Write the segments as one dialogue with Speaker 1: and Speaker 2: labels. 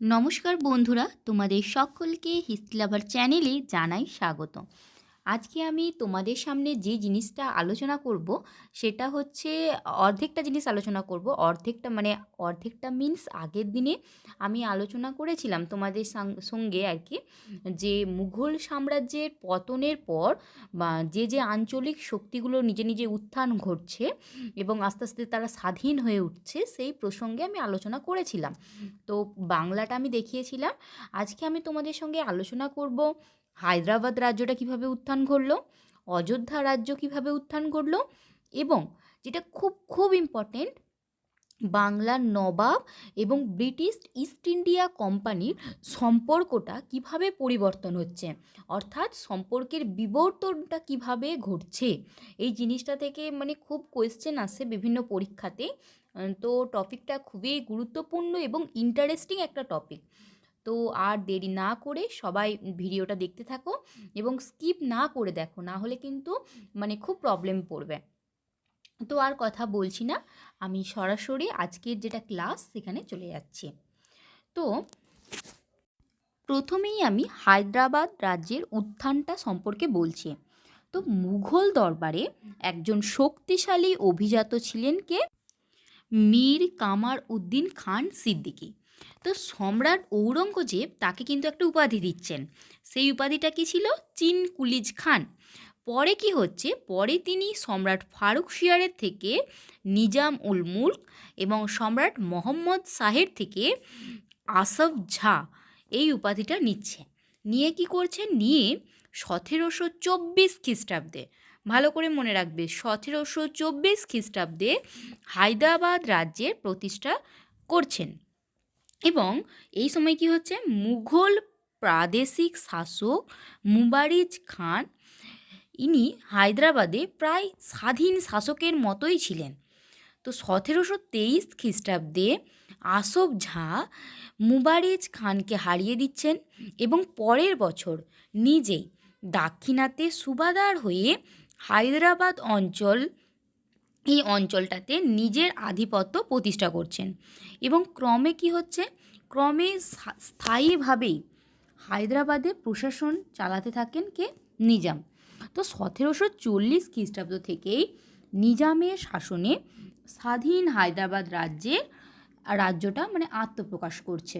Speaker 1: নমস্কার বন্ধুরা তোমাদের সকলকে হিস্ট্রি লাভার চ্যানেলে জানাই স্বাগত আজকে আমি তোমাদের সামনে যে জিনিসটা আলোচনা করব, সেটা হচ্ছে অর্ধেকটা জিনিস আলোচনা করব। অর্ধেকটা মানে অর্ধেকটা মিন্স আগের দিনে আমি আলোচনা করেছিলাম তোমাদের সঙ্গে আর কি, যে মুঘল সাম্রাজ্যের পতনের পর বা যে যে আঞ্চলিক শক্তিগুলো নিজে নিজে উত্থান ঘটছে এবং আস্তে আস্তে তারা স্বাধীন হয়ে উঠছে, সেই প্রসঙ্গে আমি আলোচনা করেছিলাম। তো বাংলাটা আমি দেখিয়েছিলাম। আজকে আমি তোমাদের সঙ্গে আলোচনা করব হায়দ্রাবাদ রাজ্যটা কীভাবে উত্থান ঘটলো, অযোধ্যা রাজ্য কীভাবে উত্থান ঘটলো এবং যেটা খুব খুব ইম্পর্টেন্ট বাংলার নবাব এবং ব্রিটিশ ইস্ট ইন্ডিয়া কোম্পানির সম্পর্কটা কীভাবে পরিবর্তন হচ্ছে, অর্থাৎ সম্পর্কের বিবর্তনটা কীভাবে ঘটছে, এই জিনিসটা থেকে মানে খুব কোয়েশ্চেন আসে বিভিন্ন পরীক্ষাতে। তো টপিকটা খুবই গুরুত্বপূর্ণ এবং ইন্টারেস্টিং একটা টপিক তো আর দেরি না করে সবাই ভিডিওটা দেখতে থাকো এবং স্কিপ না করে দেখো, না হলে কিন্তু মানে খুব প্রবলেম পড়বে। তো আর কথা বলছি না, আমি সরাসরি আজকের যেটা ক্লাস সেখানে চলে যাচ্ছি। তো প্রথমেই আমি হায়দ্রাবাদ রাজ্যের উত্থানটা সম্পর্কে বলছি। তো মুঘল দরবারে একজন শক্তিশালী অভিজাত ছিলেন কে? মীর কামার উদ্দিন খান সিদ্দিকী। তো সম্রাট ঔরঙ্গজেব তাকে কিন্তু একটা উপাধি দিচ্ছেন। সেই উপাধিটা কি ছিল? চিন কুলিজ খান। পরে কি হচ্ছে? পরে তিনি সম্রাট ফারুক শিয়ারের থেকে নিজাম উল মুল্ক এবং সম্রাট মোহাম্মদ শাহের থেকে আসফ ঝা এই উপাধিটা নিচ্ছে। নিয়ে কি করছে? নিয়ে সতেরোশো চব্বিশ খ্রিস্টাব্দে, ভালো করে মনে রাখবে, সতেরোশো চব্বিশ খ্রিস্টাব্দে হায়দ্রাবাদ রাজ্যের প্রতিষ্ঠা করছেন। এবং এই সময় কি হচ্ছে? মুঘল প্রাদেশিক শাসক মুবারিজ খান, ইনি হায়দ্রাবাদে প্রায় স্বাধীন শাসকের মতোই ছিলেন। তো সতেরোশো তেইশ খ্রিস্টাব্দে আসফ ঝা মুবারিজ খানকে হারিয়ে দিচ্ছেন এবং পরের বছর নিজেই দাক্ষিণাতে সুবাদার হয়ে হায়দ্রাবাদ অঞ্চল এই অঞ্চলটাতে নিজের আধিপত্য প্রতিষ্ঠা করছেন। এবং ক্রমে কি হচ্ছে? ক্রমে স্থায়ীভাবেই হায়দ্রাবাদে প্রশাসন চালাতে থাকেন কে? নিজাম। তো সতেরোশো চল্লিশ খ্রিস্টাব্দ থেকেই নিজামের শাসনে স্বাধীন হায়দ্রাবাদ রাজ্যের রাজ্যটা মানে আত্মপ্রকাশ করছে।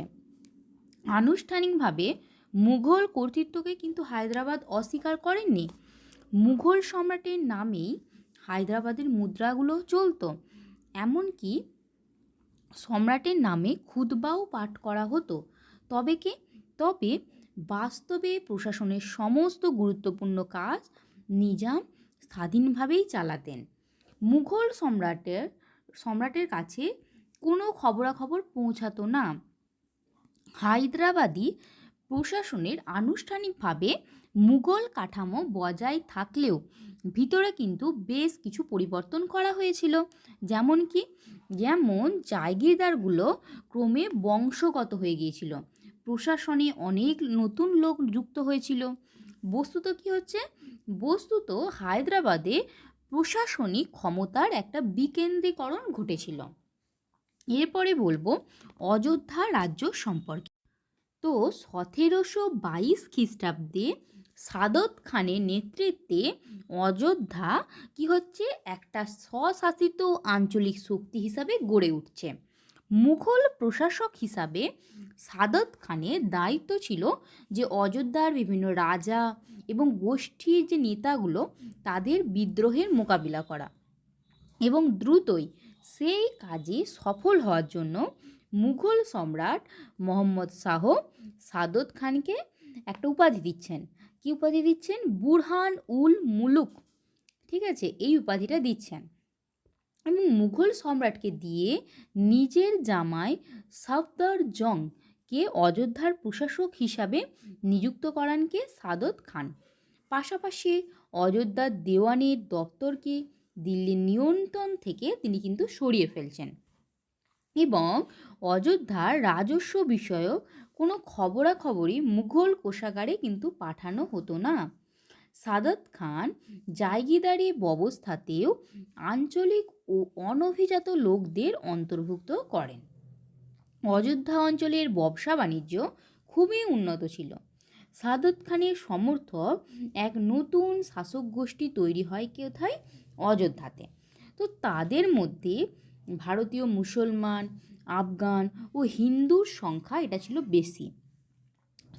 Speaker 1: আনুষ্ঠানিকভাবে মুঘল কর্তৃত্বকে কিন্তু হায়দ্রাবাদ অস্বীকার করেননি। মুঘল সম্রাটের নামেই হায়দ্রাবাদের মুদ্রাগুলো চলতো। এমনকি সম্রাটের নামে খুতবাও পাঠ করা হতো। তবে কি? তবে বাস্তবে প্রশাসনের সমস্ত গুরুত্বপূর্ণ কাজ নিজাম স্বাধীনভাবেই চালাতেন। মুঘল সম্রাটের সম্রাটের কাছে কোনো খবরাখবর পৌঁছাতো না। হায়দ্রাবাদি প্রশাসনের আনুষ্ঠানিকভাবে মুঘল কাঠামো বজায় থাকলেও ভিতরে কিন্তু বেশ কিছু পরিবর্তন করা হয়েছিল। যেমন কি? যেমন জায়গিরদারগুলো ক্রমে বংশগত হয়ে গিয়েছিল। প্রশাসনে অনেক নতুন লোক যুক্ত হয়েছিল। বস্তুত কি হচ্ছে? বস্তুত হায়দ্রাবাদে প্রশাসনিক ক্ষমতার একটা বিকেন্দ্রীকরণ ঘটেছিল। এরপরে বলব অযোধ্যা রাজ্য সম্পর্কে। তো সতেরোশো বাইশ খ্রিস্টাব্দে সাদত খানের নেতৃত্বে অযোধ্যা কি হচ্ছে? একটা স্বশাসিত আঞ্চলিক শক্তি হিসাবে গড়ে উঠছে। মুঘল প্রশাসক হিসাবে সাদত খানের দায়িত্ব ছিল যে অযোধ্যার বিভিন্ন রাজা এবং গোষ্ঠীর যে নেতাগুলো তাদের বিদ্রোহের মোকাবিলা করা এবং দ্রুতই সেই কাজে সফল হওয়ার জন্য মুঘল সম্রাট মোহাম্মদ শাহ সাদত খানকে একটা উপাধি দিচ্ছেন। কি উপাধি দিচ্ছেন? বুরহান উল মুলুক। ঠিক আছে, এই উপাধিটা দিচ্ছেন। এবং মুঘল সম্রাটকে দিয়ে নিজের জামাই সাফদার জং কে অযোধ্যার প্রশাসক হিসাবে নিযুক্ত করানকে সাদত খান। পাশাপাশি অযোধ্যার দেওয়ানের দপ্তরকে দিল্লির নিয়ন্ত্রণ থেকে তিনি কিন্তু সরিয়ে ফেলছেন। এবং অযোধ্যার রাজস্ব বিষয়ক কোনো খবরাখবরই মুঘল কোষাগারে কিন্তু পাঠানো হতো না। সাদত খান জায়গিদারি ব্যবস্থাতেও আঞ্চলিক ও অনভিজাত লোকদের অন্তর্ভুক্ত করেন। অযোধ্যা অঞ্চলের ব্যবসা বাণিজ্য খুবই উন্নত ছিল। সাদত খানের সমর্থক এক নতুন শাসক গোষ্ঠী তৈরি হয় কোথায়? অযোধ্যাতে। তো তাদের মধ্যে ভারতীয় মুসলমান, আফগান ও হিন্দুর সংখ্যা এটা ছিল বেশি।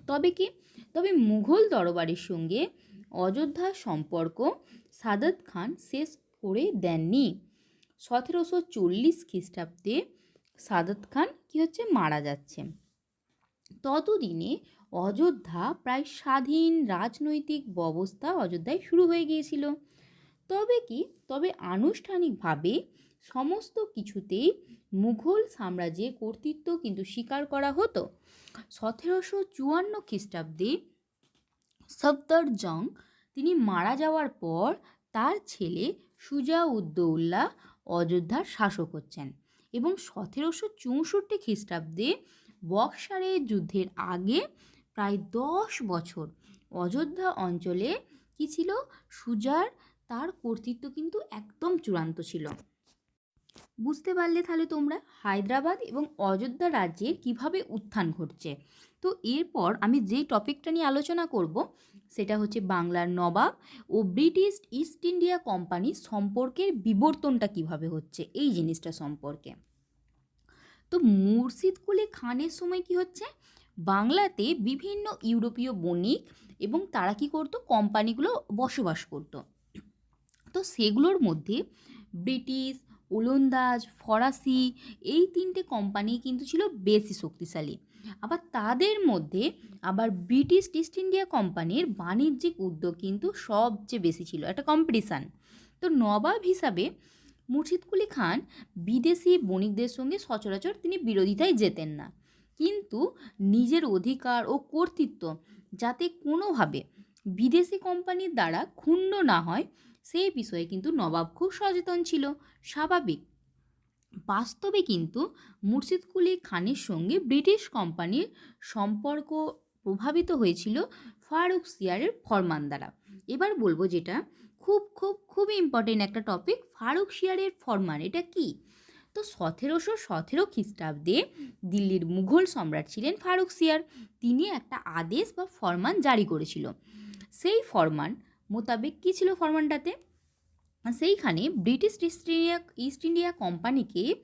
Speaker 1: তবে কি? তবে মুঘল দরবারের সঙ্গে অযোধ্যার সম্পর্ক সাদত খান শেষ করে দেননি। সতেরোশো চল্লিশ খ্রিস্টাব্দে সাদত খান কি হচ্ছে? মারা যাচ্ছে। ততদিনে অযোধ্যা প্রায় স্বাধীন রাজনৈতিক ব্যবস্থা অযোধ্যায় শুরু হয়ে গিয়েছিল। তবে কি? তবে আনুষ্ঠানিকভাবে সমস্ত কিছুতেই মুঘল সাম্রাজ্যের কর্তৃত্ব কিন্তু স্বীকার করা হতো। সতেরোশো চুয়ান্ন খ্রিস্টাব্দে সফদর জং, তিনি মারা যাওয়ার পর তার ছেলে সুজা উদ্দৌল্লা অযোধ্যার শাসক হচ্ছেন এবং সতেরোশো চৌষট্টি খ্রিস্টাব্দে বক্সারের যুদ্ধের আগে প্রায় দশ বছর অযোধ্যা অঞ্চলে কি ছিল? সুজার তার কর্তৃত্ব কিন্তু একদম চূড়ান্ত ছিল। বুঝতে পারলে তাহলে তোমরা হায়দ্রাবাদ এবং অযোধ্যা রাজ্যের কীভাবে উত্থান ঘটছে। তো এরপর আমি যেই টপিকটা নিয়ে আলোচনা করব, সেটা হচ্ছে বাংলার নবাব ও ব্রিটিশ ইস্ট ইন্ডিয়া কোম্পানি সম্পর্কের বিবর্তনটা কীভাবে হচ্ছে, এই জিনিসটা সম্পর্কে। তো মুর্শিদ কুলি খানের সময় কি হচ্ছে? বাংলাতে বিভিন্ন ইউরোপীয় বণিক এবং তারা কি করতো? কোম্পানিগুলো বসবাস করত। তো সেগুলোর মধ্যে ব্রিটিশ ওলন্দাজ ফরাসি, এই তিনটে কোম্পানি কিন্তু ছিল বেশি শক্তিশালী। আবার তাদের মধ্যে আবার ব্রিটিশ ইস্ট ইন্ডিয়া কোম্পানির বাণিজ্যিক উদ্যোগ কিন্তু সবচেয়ে বেশি ছিল, একটা কম্পিটিশান তো নবাব হিসাবে মুর্শিদ কুলি খান বিদেশি বণিকদের সঙ্গে সচরাচর তিনি বিরোধিতায় যেতেন না। কিন্তু নিজের অধিকার ও কর্তৃত্ব যাতে কোনোভাবে বিদেশি কোম্পানির দ্বারা ক্ষুণ্ণ না হয় সেই বিষয়ে কিন্তু নবাব খুব সচেতন ছিল, স্বাভাবিক। বাস্তবে কিন্তু মুর্শিদ কুলি খানের সঙ্গে ব্রিটিশ কোম্পানির সম্পর্ক প্রভাবিত হয়েছিল ফারুক সিয়ারের ফরমান দ্বারা। এবার বলব যেটা খুব খুব খুবই ইম্পর্টেন্ট একটা টপিক ফারুক সিয়ারের ফরমান, এটা কি? তো সতেরোশো সতেরো খ্রিস্টাব্দে দিল্লির মুঘল সম্রাট ছিলেন ফারুক সিয়ার। তিনি একটা আদেশ বা ফরমান জারি করেছিল। সেই ফরমান মোতাবেক কী ছিল ফরমানটাতে? সেইখানে British East India East India কোম্পানিকে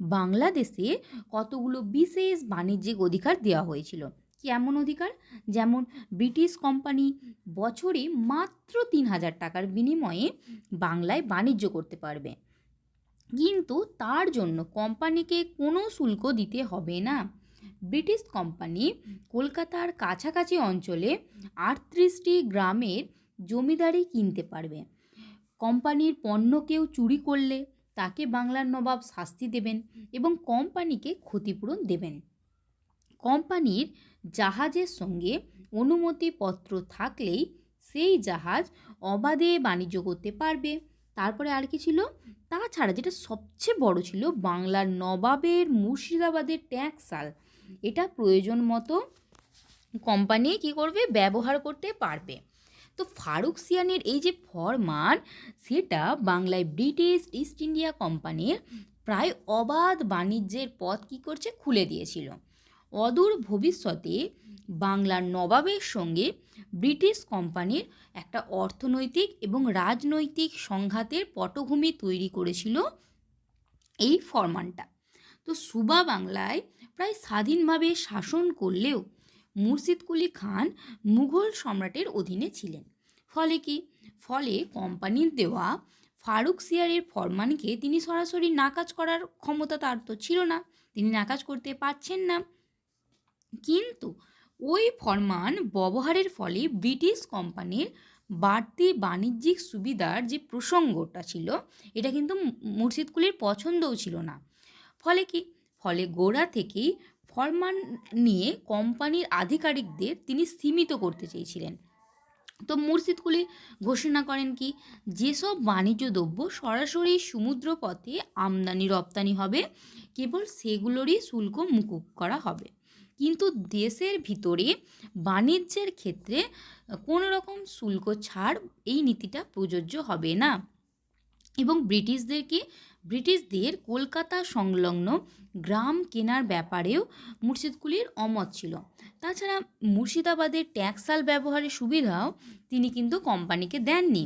Speaker 1: বাংলাদেশে কতগুলো বিশেষ বাণিজ্যিক অধিকার দেওয়া হয়েছিল? কেমন অধিকার? যেমন ব্রিটিশ কোম্পানি বছরে মাত্র তিন হাজার টাকার বিনিময়ে বাংলায় বাণিজ্য করতে পারবে। কিন্তু তার জন্য কোম্পানিকে কোনো শুল্ক দিতে হবে না। ব্রিটিশ কোম্পানি কলকাতার কাছাকাছি অঞ্চলে আটত্রিশটি গ্রামের জমিদারি কিনতে পারবে। কোম্পানির পণ্য কেউ চুরি করলে তাকে বাংলার নবাব শাস্তি দেবেন এবং কোম্পানিকে ক্ষতিপূরণ দেবেন। কোম্পানির জাহাজের সঙ্গে অনুমতিপত্র থাকলেই সেই জাহাজ অবাধে বাণিজ্য করতে পারবে। তারপরে আর কি ছিল? তাছাড়া যেটা সবচেয়ে বড় ছিল বাংলার নবাবের মুর্শিদাবাদের ট্যাক্সাল এটা প্রয়োজন মতো কোম্পানি কি করবে? ব্যবহার করতে পারবে। তো ফারুক সিয়ানের এই যে ফরমান, সেটা বাংলায় ব্রিটিশ ইস্ট ইন্ডিয়া কোম্পানির প্রায় অবাধ বাণিজ্যের পথ কী করছে খুলে দিয়েছিল। অদূর ভবিষ্যতে বাংলার নবাবের সঙ্গে ব্রিটিশ কোম্পানির একটা অর্থনৈতিক এবং রাজনৈতিক সংঘাতের পটভূমি তৈরি করেছিল এই ফরমানটা। তো সুবা বাংলায় প্রায় স্বাধীনভাবে শাসন করলেও মুর্শিদ কুলি খান মুঘল সম্রাটের অধীনে ছিলেন। ফলে কি? ফলে কোম্পানির দেওয়া ফারুক সিয়ারের ফরমানকে তিনি সরাসরি নাকাজ করার ক্ষমতা তার তো ছিল না। তিনি নাকাজ করতে পারছেন না। কিন্তু ওই ফরমান ব্যবহারের ফলে ব্রিটিশ কোম্পানির বাড়তি বাণিজ্যিক সুবিধার যে প্রসঙ্গটা ছিল, এটা কিন্তু মুর্শিদ কুলির পছন্দও ছিল না। ফলে কি? ফলে গোড়া থেকেই ফরমান নিয়ে কোম্পানির আধিকারিকদের তিনি সীমিত করতে চেয়েছিলেন। তো মুর্শিদ কুলি ঘোষণা করেন কি, যেসব বাণিজ্য দ্রব্য সরাসরি সমুদ্র পথে আমদানি, রপ্তানি হবে, কেবল সেগুলোরই শুল্ক মুকুব করা হবে। কিন্তু দেশের ভিতরে বাণিজ্যের ক্ষেত্রে কোনো রকম শুল্ক ছাড় এই নীতিটা প্রযোজ্য হবে না। এবং ব্রিটিশদেরকে ব্রিটিশদের কলকাতা সংলগ্ন গ্রাম কেনার ব্যাপারেও মুর্শিদকুলির অমত ছিল। তাছাড়া মুর্শিদাবাদের ট্যাক্সাল ব্যবহারের সুবিধাও তিনি কিন্তু কোম্পানিকে দেননি।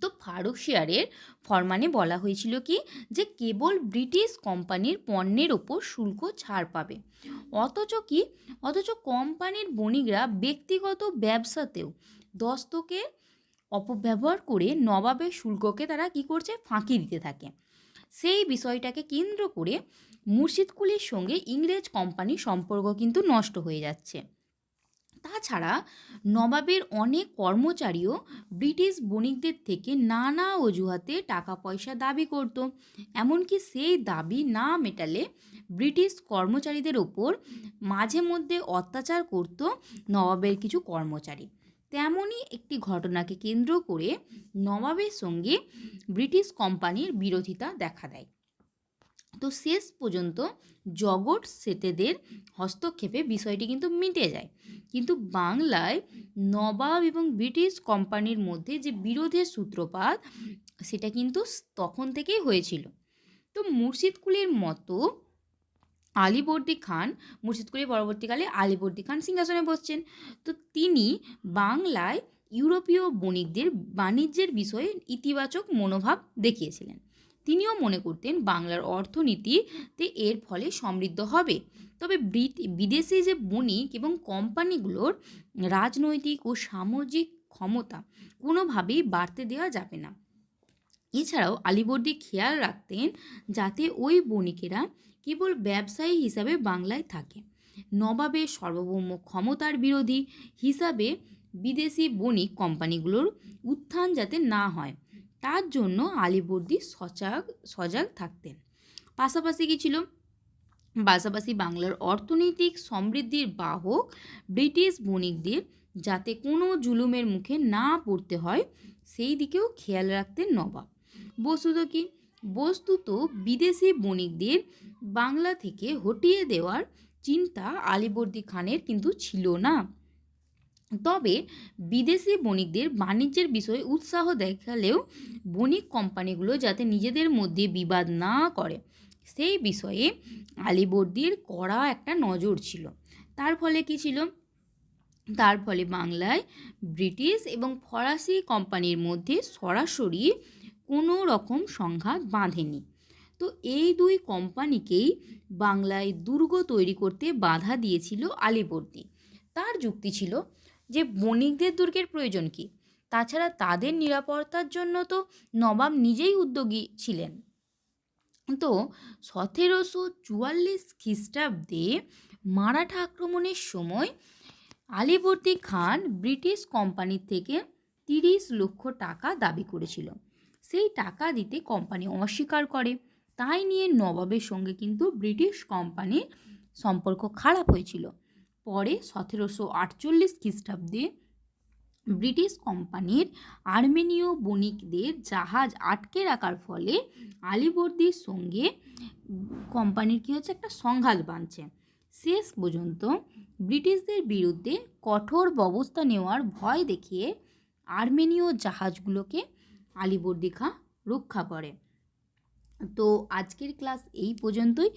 Speaker 1: তো ফারুক শেয়ারের ফরমানে বলা হয়েছিল কি যে কেবল ব্রিটিশ কোম্পানির পণ্যের ওপর শুল্ক ছাড় পাবে। অথচ কি? অথচ কোম্পানির বণিকরা ব্যক্তিগত ব্যবসাতেও দস্তকে অপব্যবহার করে নবাবের শুল্ককে তারা কি করছে? ফাঁকি দিতে থাকে। সেই বিষয়টাকে কেন্দ্র করে মুর্শিদকুলির সঙ্গে ইংরেজ কোম্পানির সম্পর্ক কিন্তু নষ্ট হয়ে যাচ্ছে। তাছাড়া নবাবের অনেক কর্মচারীও ব্রিটিশ বণিকদের থেকে নানা অজুহাতে টাকা পয়সা দাবি করত। এমনকি সেই দাবি না মেটালে ব্রিটিশ কর্মচারীদের ওপর মাঝে মধ্যে অত্যাচার করত নবাবের কিছু কর্মচারী। তেমনই একটি ঘটনাকে কেন্দ্র করে নবাবের সঙ্গে ব্রিটিশ কোম্পানির বিরোধিতা দেখা দেয়। তো শেষ পর্যন্ত জগৎ সেটেদের হস্তক্ষেপে বিষয়টি কিন্তু মিটে যায়। কিন্তু বাংলায় নবাব এবং ব্রিটিশ কোম্পানির মধ্যে যে বিরোধের সূত্রপাত, সেটা কিন্তু তখন থেকেই হয়েছিল। তো মুর্শিদকুলের মতো আলীবর্দী খান মুর্শিদকুলি পরবর্তীকালে আলীবর্দী খান সিংহাসনে বসছেন। তো তিনি বাংলায় ইউরোপীয় বণিকদের বাণিজ্যের বিষয়ে ইতিবাচক মনোভাব দেখিয়েছিলেন। তিনিও মনে করতেন বাংলার অর্থনীতিতে এর ফলে সমৃদ্ধ হবে। তবে বিদেশি যে বণিক এবং কোম্পানিগুলোর রাজনৈতিক ও সামাজিক ক্ষমতা কোনোভাবেই বাড়তে দেওয়া যাবে না। এছাড়াও আলীবর্দী খেয়াল রাখতেন যাতে ওই বণিকেরা কেবল ব্যবসায়ী হিসাবে বাংলায় থাকে। নবাবের সার্বভৌম ক্ষমতার বিরোধী হিসাবে বিদেশি বণিক কোম্পানিগুলোর উত্থান যাতে না হয়, তার জন্য আলীবর্দী সজাগ সজাগ থাকতেন। পাশাপাশি কি ছিল? পাশাপাশি বাংলার অর্থনৈতিক সমৃদ্ধির বাহক ব্রিটিশ বণিকদের যাতে কোনো জুলুমের মুখে না পড়তে হয়, সেই দিকেও খেয়াল রাখতেন নবাব। বস্তুত কি? বস্তুত বিদেশি বণিকদের বাংলা থেকে হটিয়ে দেওয়ার চিন্তা আলীবর্দী খানের কিন্তু ছিল না। তবে বিদেশি বণিকদের বাণিজ্যের বিষয়ে উৎসাহ দেখালেও বণিক কোম্পানিগুলো যাতে নিজেদের মধ্যে বিবাদ না করে, সেই বিষয়ে আলীবর্দীর কড়া একটা নজর ছিল। তার ফলে কি ছিল? তার ফলে বাংলায় ব্রিটিশ এবং ফরাসি কোম্পানির মধ্যে সরাসরি কোনো রকম সংঘাত বাঁধেনি। তো এই দুই কোম্পানিকেই বাংলায় দুর্গ তৈরি করতে বাধা দিয়েছিল আলীবর্দী। তার যুক্তি ছিল যে বণিকদের দুর্গের প্রয়োজন কি? তাছাড়া তাদের নিরাপত্তার জন্য তো নবাব নিজেই উদ্যোগী ছিলেন। তো সতেরোশো চুয়াল্লিশ খ্রিস্টাব্দে মারাঠা আক্রমণের সময় আলীবর্দী খান ব্রিটিশ কোম্পানির থেকে তিরিশ লক্ষ টাকা দাবি করেছিল। সেই টাকা দিতে কোম্পানি অস্বীকার করে। তাই নিয়ে নবাবের সঙ্গে কিন্তু ব্রিটিশ কোম্পানির সম্পর্ক খারাপ হয়েছিল। পরে সতেরোশো আটচল্লিশ খ্রিস্টাব্দে ব্রিটিশ কোম্পানির আর্মেনীয় বণিকদের জাহাজ আটকে রাখার ফলে আলীবর্দীর সঙ্গে কোম্পানির কী হচ্ছে? একটা সংঘাত বাঁধছে। শেষ পর্যন্ত ব্রিটিশদের বিরুদ্ধে কঠোর ব্যবস্থা নেওয়ার ভয় দেখিয়ে আর্মেনীয় জাহাজগুলোকে আলীবর্দী খাঁ রক্ষা করে। তো আজকের ক্লাস এই পর্যন্তই।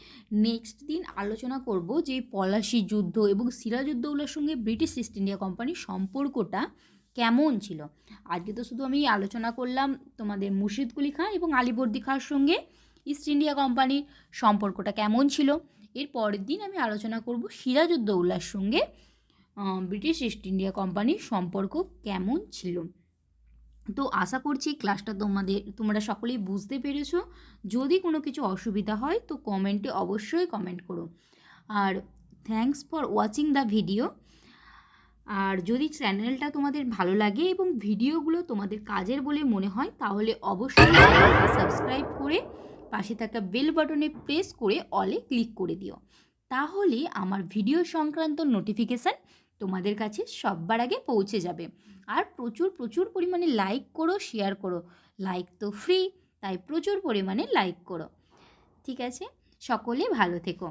Speaker 1: নেক্সট দিন আলোচনা করব যে পলাশি যুদ্ধ এবং সিরাজউদ্দৌলার সঙ্গে ব্রিটিশ ইস্ট ইন্ডিয়া কোম্পানির সম্পর্কটা কেমন ছিল। আজকে তো শুধু আমি আলোচনা করলাম তোমাদের মুর্শিদকুলি খাঁ এবং আলীবর্দী খাঁর সঙ্গে ইস্ট ইন্ডিয়া কোম্পানির সম্পর্কটা কেমন ছিল। এর পরের দিন আমি আলোচনা করব সিরাজউদ্দৌলার সঙ্গে ব্রিটিশ ইস্ট ইন্ডিয়া কোম্পানির সম্পর্ক কেমন ছিল। তো আশা করছি ক্লাসটা তোমাদের, তোমরা সকলেই বুঝতে পেরেছ। যদি কোনো কিছু অসুবিধা হয়, তো কমেন্টে অবশ্যই কমেন্ট করো। আর thanks for watching the video আর যদি চ্যানেলটা তোমাদের ভালো লাগে এবং ভিডিওগুলো তোমাদের কাজের বলে মনে হয়, তাহলে অবশ্যই সাবস্ক্রাইব করে পাশে থাকা বেল বাটনে প্রেস করে অলে ক্লিক করে দিও। তাহলে আমার ভিডিও সংক্রান্ত নোটিফিকেশান তোমাদের কাছে সববার আগে পৌঁছে যাবে। আর প্রচুর প্রচুর পরিমাণে লাইক করো শেয়ার করো। লাইক তো ফ্রি তাই প্রচুর পরিমাণে লাইক করো। ঠিক আছে? সকলে ভালো থেকো।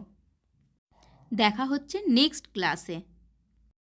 Speaker 1: দেখা হচ্ছে নেক্সট ক্লাসে